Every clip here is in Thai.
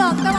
ด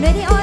Ready on.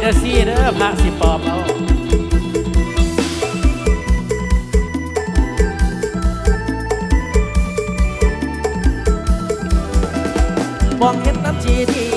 เด้อซี่เด้อพระสิปอบเอามองเห็นน้ำชีที่